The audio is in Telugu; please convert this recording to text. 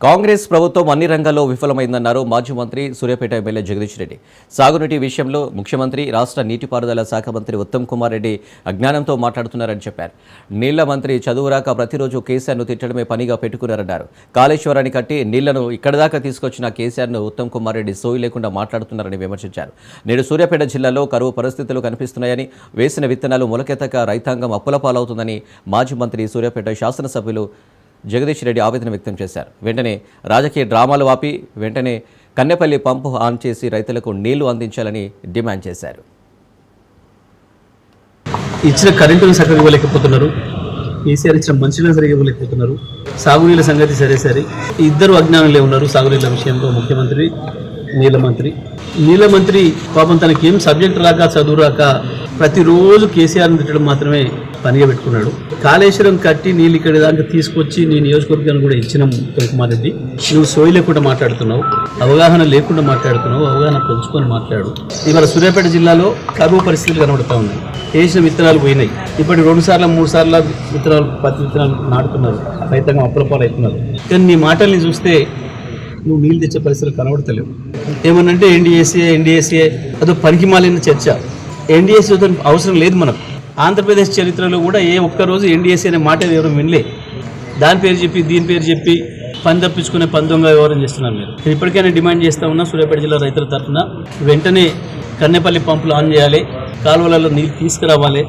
కాంగ్రెస్ ప్రభుత్వం అన్ని రంగాల్లో విఫలమైందన్నారు మాజీ మంత్రి సూర్యాపేట ఎమ్మెల్యే జగదీష్ రెడ్డి. సాగునీటి విషయంలో ముఖ్యమంత్రి రాష్ట్ర నీటిపారుదల శాఖ మంత్రి ఉత్తమ్ కుమార్ రెడ్డి అజ్ఞానంతో మాట్లాడుతున్నారని చెప్పారు. నీళ్ళ మంత్రి చదువురాక ప్రతిరోజు కేసీఆర్ను తిట్టడమే పనిగా పెట్టుకున్నారన్నారు. కాళేశ్వరాన్ని కట్టి నీళ్ళను ఇక్కడి దాకా తీసుకొచ్చిన కేసీఆర్ను ఉత్తమ్ కుమార్ రెడ్డి సోయి లేకుండా మాట్లాడుతున్నారని విమర్శించారు. నేడు సూర్యాపేట జిల్లాలో కరువు పరిస్థితులు కనిపిస్తున్నాయని వేసిన విత్తనాలు మొలకెత్తక రైతాంగం అప్పుల పాలవుతుందని మాజీ మంత్రి సూర్యాపేట శాసనసభ్యులు జగదీష్ రెడ్డి ఆవేదన వ్యక్తం చేశారు. వెంటనే రాజకీయ డ్రామాలు ఆపి వెంటనే కన్నెపల్లి పంపు ఆన్ చేసి రైతులకు నీళ్ళు అందించాలని డిమాండ్ చేశారు. ఇచ్చిన కరెంటును సగం ఇవ్వలేకపోతున్నారు. కేసీఆర్ ఇచ్చిన మంచినీళ్ళు సరిగా ఇవ్వలేకపోతున్నారు. సాగునీళ్ళ సంగతి సరే సరే ఇద్దరు అజ్ఞానులే ఉన్నారు సాగునీళ్ళ విషయంలో ముఖ్యమంత్రి నీళ్ళ మంత్రి. నీళ్ళ మంత్రి పాపం తనకి ఏం సబ్జెక్ట్ రాక చదువు రాక ప్రతిరోజు కేసీఆర్ని తిట్టడం మాత్రమే పనిగా పెట్టుకున్నాడు. కాళేశ్వరం కట్టి నీళ్ళు ఇక్కడ దాకా తీసుకొచ్చి నీ నియోజకవర్గాన్ని కూడా ఇచ్చినాం కుమార్ రెడ్డి. నువ్వు సోయి లేకుండా మాట్లాడుతున్నావు అవగాహన లేకుండా మాట్లాడుతున్నావు అవగాహన పెంచుకొని మాట్లాడు. ఇవాళ సూర్యాపేట జిల్లాలో కరువు పరిస్థితులు కనబడతా ఉన్నాయి. వేసిన విత్తనాలు పోయినాయి. ఇప్పటి రెండు సార్లు మూడు సార్లు విత్తనాలు పత్తి విత్తనాలు నాటుతున్నారు. రైతాంగం అప్పులపాలు అవుతున్నారు కానీ నీ మాటల్ని చూస్తే నువ్వు నీళ్ళు తెచ్చే పరిస్థితులు కనబడతలేవు. ఏమనంటే ఎన్డీఏసీ ఎన్డీఏసీ అదో పనికి మాలిన చర్చ. ఎన్డీఏసీ అవసరం లేదు మనకు. ఆంధ్రప్రదేశ్ చరిత్రలో కూడా ఏ ఒక్కరోజు ఎన్డీఎస్సీ అనే మాట ఎవరు వినలే. దాని పేరు చెప్పి దీని పేరు చెప్పి పని తప్పించుకునే పని వ్యవహారం చేస్తున్నారు మీరు. నేను ఇప్పటికైనా డిమాండ్ చేస్తా ఉన్నా సూర్యాపేట జిల్లా రైతుల తరఫున వెంటనే కన్నెపల్లి పంపులు ఆన్ చేయాలి. కాలువలలో నీళ్ళు తీసుకురావాలి.